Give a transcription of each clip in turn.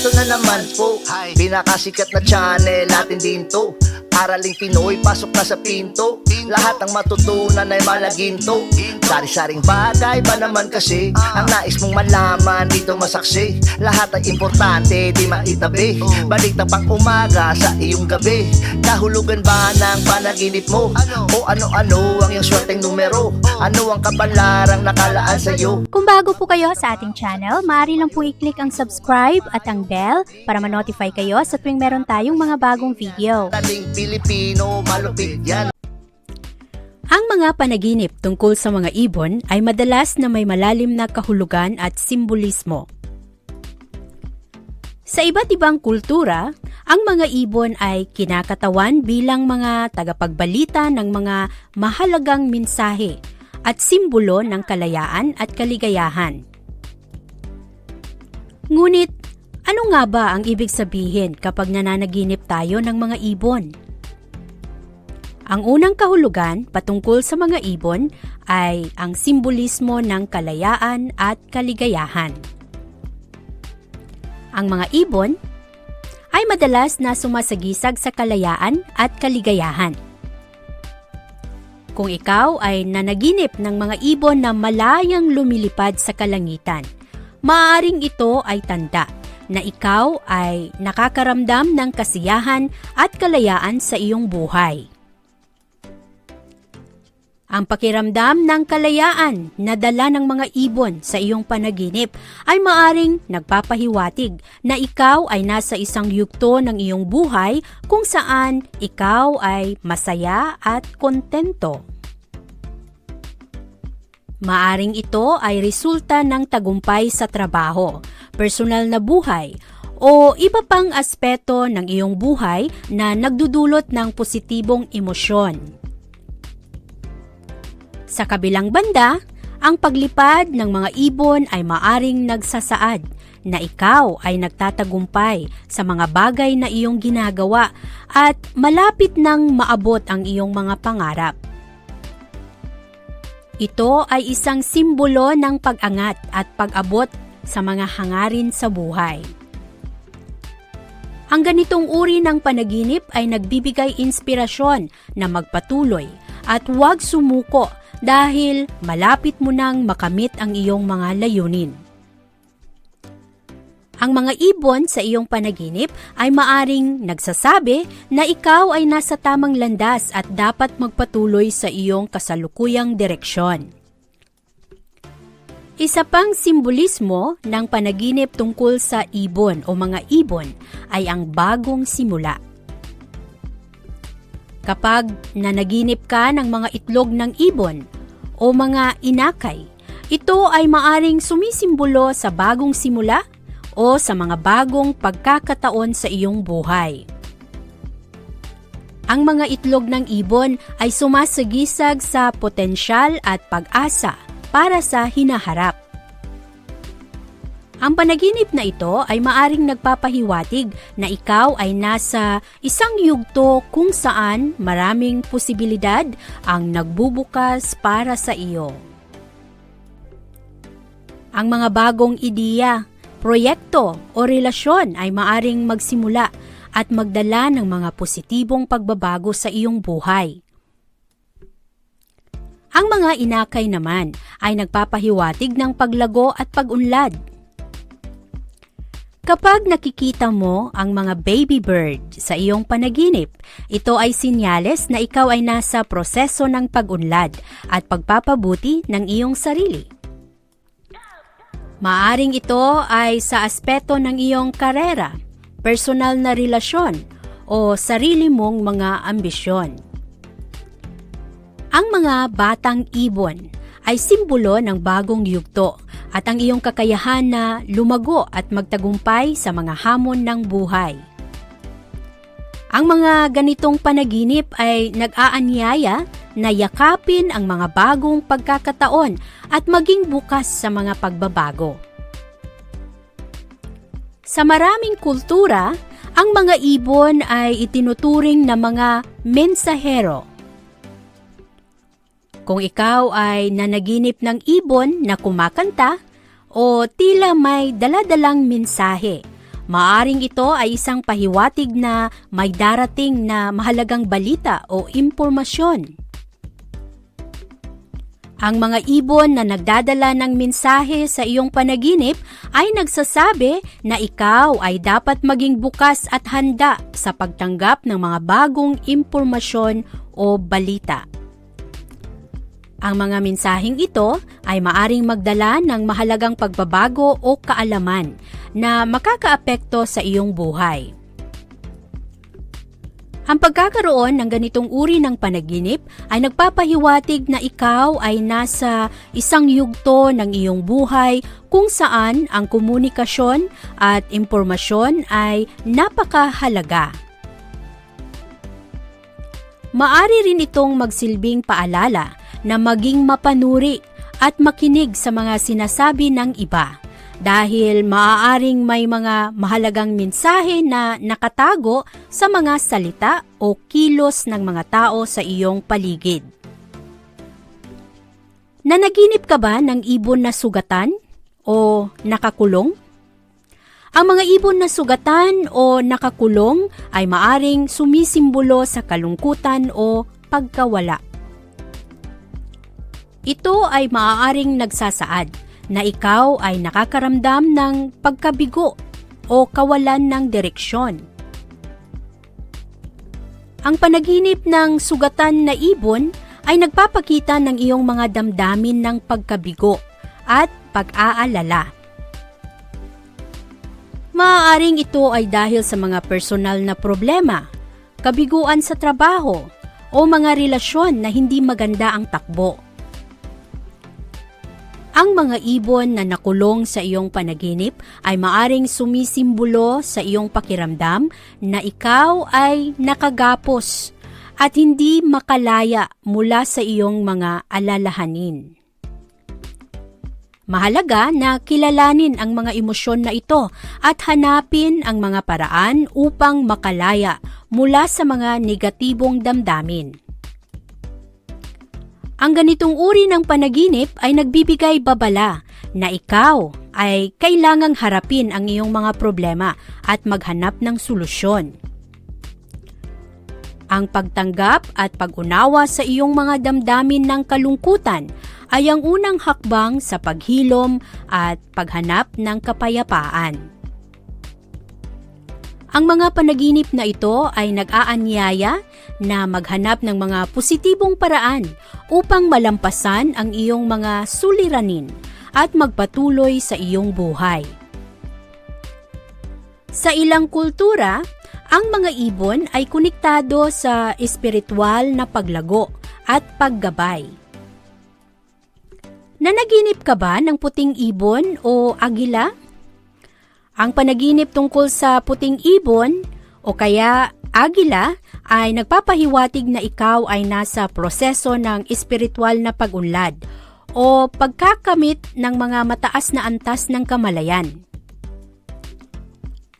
Eto na naman po, pinakasikat na channel natin din to Araling Pinoy, pasok na sa pinto Lahat ng matutunan ay malaginto Sari-saring bagay ba naman kasi Ang nais mong malaman dito masaksi Lahat ay importante, di maitabi Balik na pang umaga sa iyong gabi Kahulugan ba ng panaginip mo? Ano? O ano-ano ang iyong swerteng numero? Ano ang kapalarang nakalaan sa'yo? Kung bago po kayo sa ating channel, maaari lang po i-click ang subscribe at ang bell para ma-notify kayo sa tuwing meron tayong mga bagong video. Taling Pilipino, malupit yan Ang mga panaginip tungkol sa mga ibon ay madalas na may malalim na kahulugan at simbolismo. Sa iba't ibang kultura, ang mga ibon ay kinakatawan bilang mga tagapagbalita ng mga mahalagang mensahe at simbolo ng kalayaan at kaligayahan. Ngunit, ano nga ba ang ibig sabihin kapag nananaginip tayo ng mga ibon? Ang unang kahulugan patungkol sa mga ibon ay ang simbolismo ng kalayaan at kaligayahan. Ang mga ibon ay madalas na sumasagisag sa kalayaan at kaligayahan. Kung ikaw ay nanaginip ng mga ibon na malayang lumilipad sa kalangitan, maaaring ito ay tanda na ikaw ay nakakaramdam ng kasiyahan at kalayaan sa iyong buhay. Ang pakiramdam ng kalayaan na dala ng mga ibon sa iyong panaginip ay maaring nagpapahiwatig na ikaw ay nasa isang yugto ng iyong buhay kung saan ikaw ay masaya at kontento. Maaring ito ay resulta ng tagumpay sa trabaho, personal na buhay, o iba pang aspeto ng iyong buhay na nagdudulot ng positibong emosyon. Sa kabilang banda, ang paglipad ng mga ibon ay maaring nagsasaad na ikaw ay nagtatagumpay sa mga bagay na iyong ginagawa at malapit nang maabot ang iyong mga pangarap. Ito ay isang simbolo ng pag-angat at pag-abot sa mga hangarin sa buhay. Ang ganitong uri ng panaginip ay nagbibigay inspirasyon na magpatuloy at huwag sumuko dahil malapit mo nang makamit ang iyong mga layunin. Ang mga ibon sa iyong panaginip ay maaring nagsasabi na ikaw ay nasa tamang landas at dapat magpatuloy sa iyong kasalukuyang direksyon. Isa pang simbolismo ng panaginip tungkol sa ibon o mga ibon ay ang bagong simula. Kapag nanaginip ka ng mga itlog ng ibon o mga inakay, ito ay maaring sumisimbolo sa bagong simula o sa mga bagong pagkakataon sa iyong buhay. Ang mga itlog ng ibon ay sumasagisag sa potensyal at pag-asa para sa hinaharap. Ang panaginip na ito ay maaring nagpapahiwatig na ikaw ay nasa isang yugto kung saan maraming posibilidad ang nagbubukas para sa iyo. Ang mga bagong ideya, proyekto o relasyon ay maaring magsimula at magdala ng mga positibong pagbabago sa iyong buhay. Ang mga inakay naman ay nagpapahiwatig ng paglago at pag-unlad Kapag nakikita mo ang mga baby bird sa iyong panaginip, ito ay sinyales na ikaw ay nasa proseso ng pag-unlad at pagpapabuti ng iyong sarili. Maaring ito ay sa aspeto ng iyong karera, personal na relasyon, o sarili mong mga ambisyon. Ang mga batang ibon ay simbolo ng bagong yugto at ang iyong kakayahan na lumago at magtagumpay sa mga hamon ng buhay. Ang mga ganitong panaginip ay nag-aanyaya na yakapin ang mga bagong pagkakataon at maging bukas sa mga pagbabago. Sa maraming kultura, ang mga ibon ay itinuturing na mga mensahero kung ikaw ay nanaginip ng ibon na kumakanta o tila may daladalang mensahe, maaring ito ay isang pahiwatig na may darating na mahalagang balita o impormasyon. Ang mga ibon na nagdadala ng mensahe sa iyong panaginip ay nagsasabi na ikaw ay dapat maging bukas at handa sa pagtanggap ng mga bagong impormasyon o balita. Ang mga mensaheng ito ay maaring magdala ng mahalagang pagbabago o kaalaman na makakaapekto sa iyong buhay. Ang pagkakaroon ng ganitong uri ng panaginip ay nagpapahiwatig na ikaw ay nasa isang yugto ng iyong buhay kung saan ang komunikasyon at impormasyon ay napakahalaga. Maari rin itong magsilbing paalala na maging mapanuri at makinig sa mga sinasabi ng iba dahil maaaring may mga mahalagang mensahe na nakatago sa mga salita o kilos ng mga tao sa iyong paligid. Nanaginip ka ba ng ibon na sugatan o nakakulong? Ang mga ibon na sugatan o nakakulong ay maaring sumisimbolo sa kalungkutan o pagkawala. Ito ay maaaring nagsasaad na ikaw ay nakakaramdam ng pagkabigo o kawalan ng direksyon. Ang panaginip ng sugatan na ibon ay nagpapakita ng iyong mga damdamin ng pagkabigo at pag-aalala. Maaaring ito ay dahil sa mga personal na problema, kabiguan sa trabaho, o mga relasyon na hindi maganda ang takbo. Ang mga ibon na nakulong sa iyong panaginip ay maaring sumisimbolo sa iyong pakiramdam na ikaw ay nakagapos at hindi makalaya mula sa iyong mga alalahanin. Mahalaga na kilalanin ang mga emosyon na ito at hanapin ang mga paraan upang makalaya mula sa mga negatibong damdamin. Ang ganitong uri ng panaginip ay nagbibigay babala na ikaw ay kailangang harapin ang iyong mga problema at maghanap ng solusyon. Ang pagtanggap at pag-unawa sa iyong mga damdamin ng kalungkutan ay ang unang hakbang sa paghilom at paghanap ng kapayapaan. Ang mga panaginip na ito ay nag-aanyaya na maghanap ng mga positibong paraan upang malampasan ang iyong mga suliranin at magpatuloy sa iyong buhay. Sa ilang kultura, ang mga ibon ay konektado sa espiritual na paglago at paggabay. Nanaginip ka ba ng puting ibon o agila? Ang panaginip tungkol sa puting ibon o kaya agila ay nagpapahiwatig na ikaw ay nasa proseso ng espiritual na pagunlad o pagkakamit ng mga mataas na antas ng kamalayan.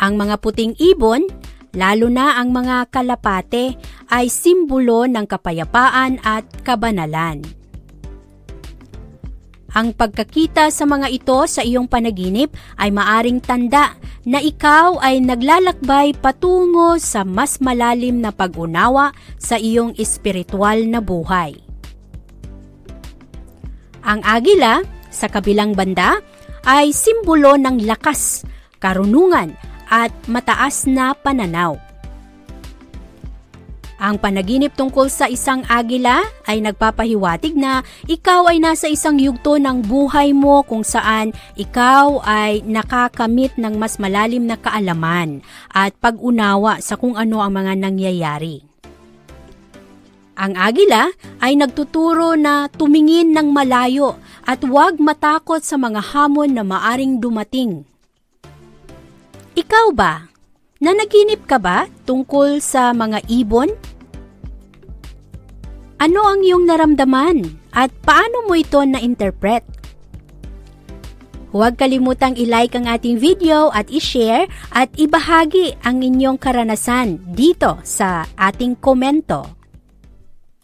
Ang mga puting ibon, lalo na ang mga kalapate, ay simbolo ng kapayapaan at kabanalan. Ang pagkakita sa mga ito sa iyong panaginip ay maaring tanda na ikaw ay naglalakbay patungo sa mas malalim na pag-unawa sa iyong espiritual na buhay. Ang agila, sa kabilang banda, ay simbolo ng lakas, karunungan at mataas na pananaw. Ang panaginip tungkol sa isang agila ay nagpapahiwatig na ikaw ay nasa isang yugto ng buhay mo kung saan ikaw ay nakakamit ng mas malalim na kaalaman at pag-unawa sa kung ano ang mga nangyayari. Ang agila ay nagtuturo na tumingin ng malayo at huwag matakot sa mga hamon na maaring dumating. Ikaw ba? Nanaginip ka ba tungkol sa mga ibon? Ano ang iyong naramdaman at paano mo ito na-interpret? Huwag kalimutang i-like ang ating video at i-share at ibahagi ang inyong karanasan dito sa ating komento.